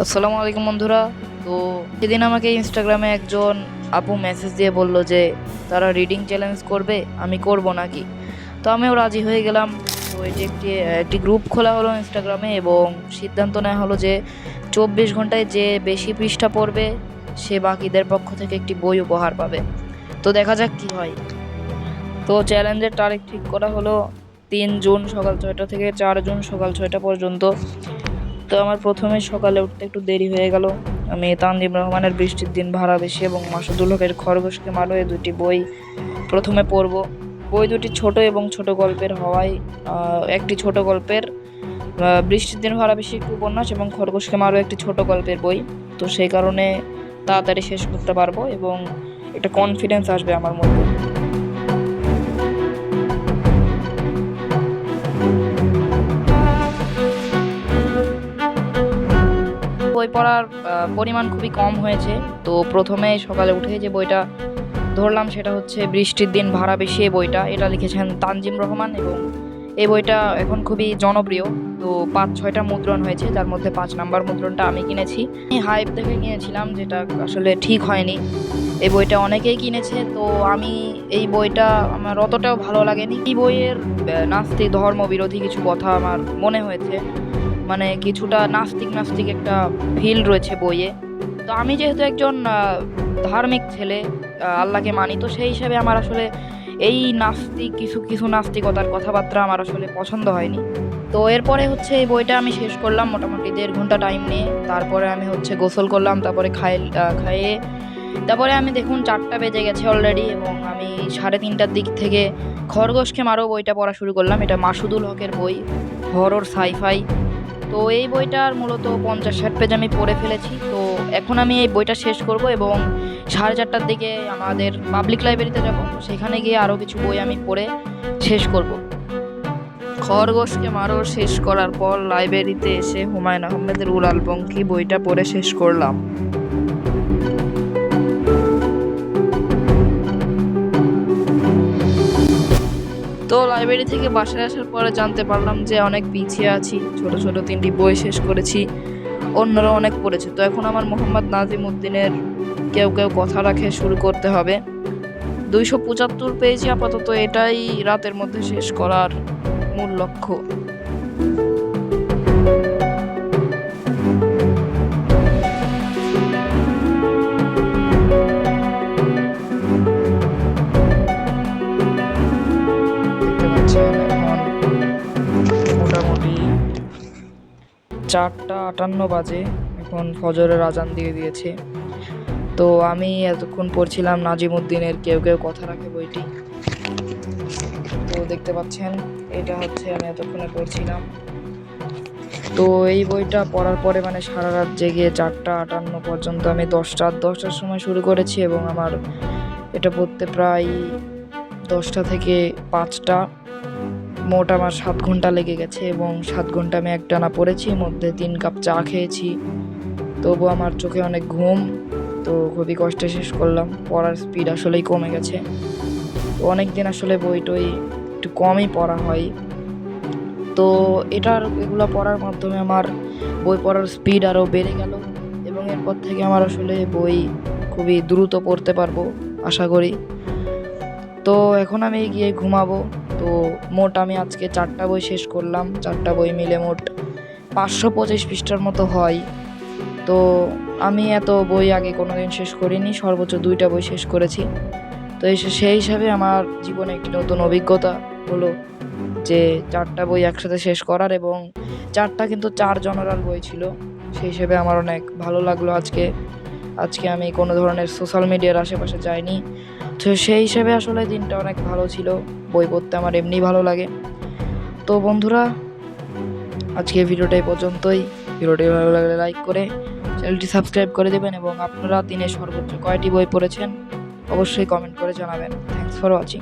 আসসালামু আলাইকুম বন্ধুরা। তো সেদিন আমাকে ইনস্টাগ্রামে একজন আপু মেসেজ দিয়ে বলল যে, তারা রিডিং চ্যালেঞ্জ করবে, আমি করব নাকি? তো আমিও রাজি হয়ে গেলাম। তো এটি একটি একটি গ্রুপ খোলা হলো ইনস্টাগ্রামে এবং সিদ্ধান্ত নেওয়া হলো যে, চব্বিশ ঘন্টায় যে বেশি পৃষ্ঠা পড়বে, সে বাকিদের পক্ষ থেকে একটি বই উপহার পাবে। তো দেখা যাক কি হয়। তো চ্যালেঞ্জের তারিখ ঠিক করা হলো তিন জুন সকাল ছয়টা থেকে চার জুন সকাল ছয়টা পর্যন্ত। তো আমার প্রথমে সকালে উঠতে একটু দেরি হয়ে গেল। আমি তানজিম রহমানের বৃষ্টির দিন ভাড়া বেশি এবং মাসুদুল হকের খরগোশকে মারো এই দুটি বই প্রথমে পড়ব। বই দুটি ছোট এবং ছোট গল্পের হওয়ায় একটি ছোট গল্পের বৃষ্টির দিন ভাড়া বেশি একটি উপন্যাস এবং খরগোশকে মারো একটি ছোট গল্পের বই। তো সেই কারণে তাড়াতাড়ি শেষ করতে পারব এবং একটা কনফিডেন্স আসবে আমার মধ্যে। বই পড়ার পরিমাণ খুবই কম হয়েছে। তো প্রথমে সকালে উঠে যে বইটা ধরলাম সেটা হচ্ছে বৃষ্টির দিন ভাড়া বেশি এই বইটা। এটা লিখেছেন তানজিম রহমান এবং এই বইটা এখন খুবই জনপ্রিয়। তো পাঁচ, ছয়টা মুদ্রণ হয়েছে, যার মধ্যে পাঁচ নাম্বার মুদ্রণটা আমি কিনেছি। আমি হাইপ দেখে কিনেছিলাম যেটা আসলে ঠিক হয়নি। এই বইটা অনেকেই কিনেছে, তো আমি এই বইটা আমার অতটাও ভালো লাগেনি। এই বইয়ের নাস্তিক ধর্ম বিরোধী কিছু কথা আমার মনে হয়েছে। মানে কিছুটা নাস্তিক নাস্তিক একটা ফিল রয়েছে বইয়ে। তো আমি যেহেতু একজন ধার্মিক ছেলে আল্লাহকে মানি, তো সেই হিসাবে আমার আসলে এই নাস্তিক, কিছু কিছু নাস্তিকতার কথাবার্তা আমার আসলে পছন্দ হয়নি। তো এরপরে হচ্ছে এই বইটা আমি শেষ করলাম মোটামুটি দেড় ঘণ্টা টাইম নিয়ে। তারপরে আমি হচ্ছে গোসল করলাম, তারপরে খাই খাইয়ে, তারপরে আমি দেখুন চারটা বেজে গেছে অলরেডি এবং আমি সাড়ে তিনটার দিক থেকে খরগোশকে মারো বইটা পড়া শুরু করলাম। এটা মাসুদুল হকের বই হরর সাইফাই তো এই বইটার মূলত পঞ্চাশ ষাট পেজ আমি পড়ে ফেলেছি। তো এখন আমি এই বইটা শেষ করব এবং সাড়ে চারটার দিকে আমাদের পাবলিক লাইব্রেরিতে যাব। সেখানে গিয়ে আরও কিছু বই আমি পড়ে শেষ করব। খরগোশকে মারো শেষ করার পর লাইব্রেরিতে এসে হুমায়ুন আহমেদের উড়াল বঙ্কি বইটা পড়ে শেষ করলাম। লাইব্রেরি থেকে বাসায় আসার পরে জানতে পারলাম যে অনেক পিছিয়ে আছি, ছোট ছোট তিনটি বই শেষ করেছি, অন্যরা অনেক পড়েছে। তো এখন আমার মোহাম্মদ নাজিম উদ্দিনের কেউ কেউ কথা রাখে, শুরু করতে হবে। দুইশো পঁচাত্তর পেয়েছি আপাতত এটাই রাতের মধ্যে শেষ করার মূল লক্ষ্য। চারটা আটান্ন বাজে, এখন ফজরের আজান দিয়ে দিয়েছে। তো আমি এতক্ষণ পড়ছিলাম নাজিম উদ্দিনের কেউ কেউ কথা রাখে বইটি। তো দেখতে পাচ্ছেন, এটা হচ্ছে আমি এতক্ষণে পড়ছিলাম। তো এই বইটা পড়ার পরে মানে সারা রাত জেগে চারটা আটান্ন পর্যন্ত আমি দশটা, দশটার সময় শুরু করেছি এবং আমার এটা পড়তে প্রায় দশটা থেকে পাঁচটা। মোট আমার সাত ঘণ্টা লেগে গেছে এবং সাত ঘণ্টা আমি একটানা পড়েছি, মধ্যে তিন কাপ চা খেয়েছি। তবু আমার চোখে অনেক ঘুম, তো খুবই কষ্টে শেষ করলাম। পড়ার স্পিড আসলেই কমে গেছে। তো অনেক দিন আসলে বই টই একটু কমই পড়া হয়। তো এটার, এগুলো পড়ার মাধ্যমে আমার বই পড়ার স্পিড আরও বেড়ে গেল এবং এরপর থেকে আমার আসলে বই খুবই দ্রুত পড়তে পারব, আশা করি। তো এখন আমি গিয়ে ঘুমাবো। তো মোট আমি আজকে চারটা বই শেষ করলাম। চারটা বই মিলে মোট পাঁচশো পঁচিশ পৃষ্ঠার মতো হয়। তো আমি এত বই আগে কোনো দিন শেষ করিনি, সর্বোচ্চ দুইটা বই শেষ করেছি। তো সেই হিসাবে আমার জীবনে একটি নতুন অভিজ্ঞতা হলো যে চারটা বই একসাথে শেষ করার এবং চারটা কিন্তু চার জনারাল বই ছিল। সেই হিসেবে আমার অনেক ভালো লাগল আজকে। আজকে আমি কোনো ধরনের সোশ্যাল মিডিয়ার আশেপাশে যাইনি। তো সেই হিসাবে আসলে দিনটা অনেক ভালো ছিল। বই পড়তে আমার এমনি ভালো লাগে। তো বন্ধুরা, আজকে ভিডিওটা এই পর্যন্তই। ভিডিওটি ভালো লাগলে লাইক করে চ্যানেলটি সাবস্ক্রাইব করে দেবেন এবং আপনারা দিনে সর্বোচ্চ কয়টি বই পড়েছেন অবশ্যই কমেন্ট করে জানাবেন। Thanks for watching